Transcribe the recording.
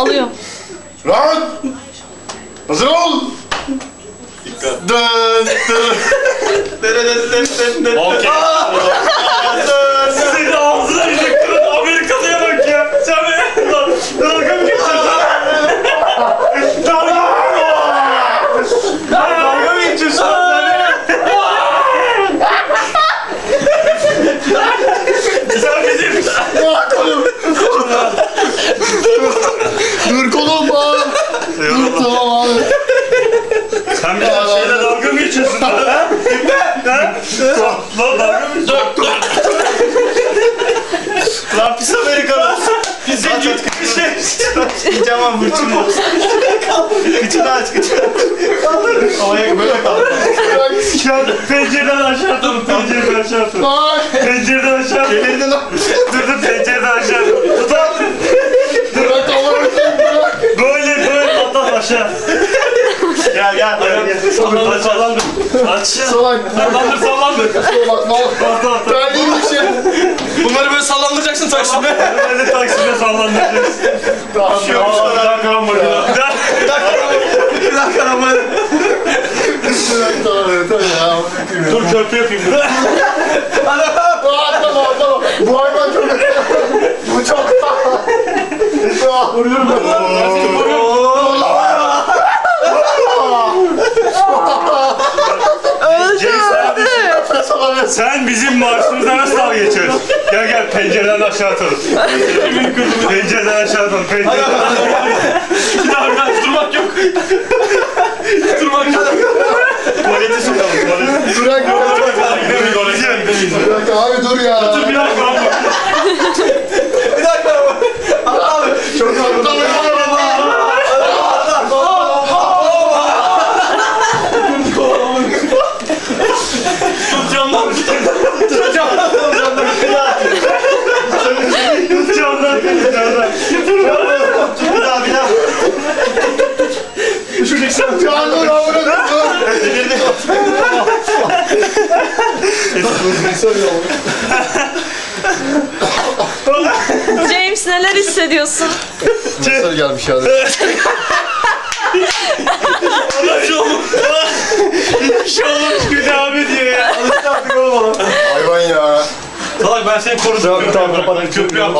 Alıyorum. Rahat. Hazır ol. Dön dön. Okey. Senin ağzına yiyecektin. Amerikalıya bak ya. Sen be. Lan, Dalga mı geçiyorsun? Dalga mı? Lan Dalga mı geçiyorsun? Sen bizim... Ah, kolum. Dur kolum. Dur tamam abi. Sen bizim şeyle dalga mı geçiyorsun? lan? Ha? Ha? Lan dalga mı geçiyorsun? Lan pis Amerikalı. Pis bir şey. Camam burçum Kıçını aç kıçını. Havaya böyle kaldı. An pencereden aşağı atalım. Pencereden aşağı atalım. Pencereden aşağı atalım. Dur dur pencereden aşağı atalım. Tut abi. Aşağı. Gel gel. Sallandır sallandır. Aşağı. Sallandır sallandır. Bak mal. At at at. Terliğin içi. Bunları böyle sallandıracaksın taksime sallandıracağız. Tamam. Aa, bir dakika lan bakayım. Bir dakika Bir dakika ama. Tamam tamam ya. Dur köprü yapayım dur. Aa, tamam tamam. Bu hayvan çok... Bu çok... Vuruyorum ben. Sen bizim maaşımızdan nasıl dalga geçiyorsun? Gel gel pencereden aşağı atalım. pencereden aşağı atalım. Pencereden Bir daha ben durmak yok. durmak yok. Tuvalete sokalım. Tuvalete. Gidemeyiz. Bırak abi dur ya. Tut camdan. Tut camdan. Tut camdan. pencereden. Bir daha bir daha. Düşeceksin. Ya dur abi dur. James neler hissediyorsun? Mesaj gelmiş ya. ben seni korudum. Tamam tamam kapat. Köprü yaptım.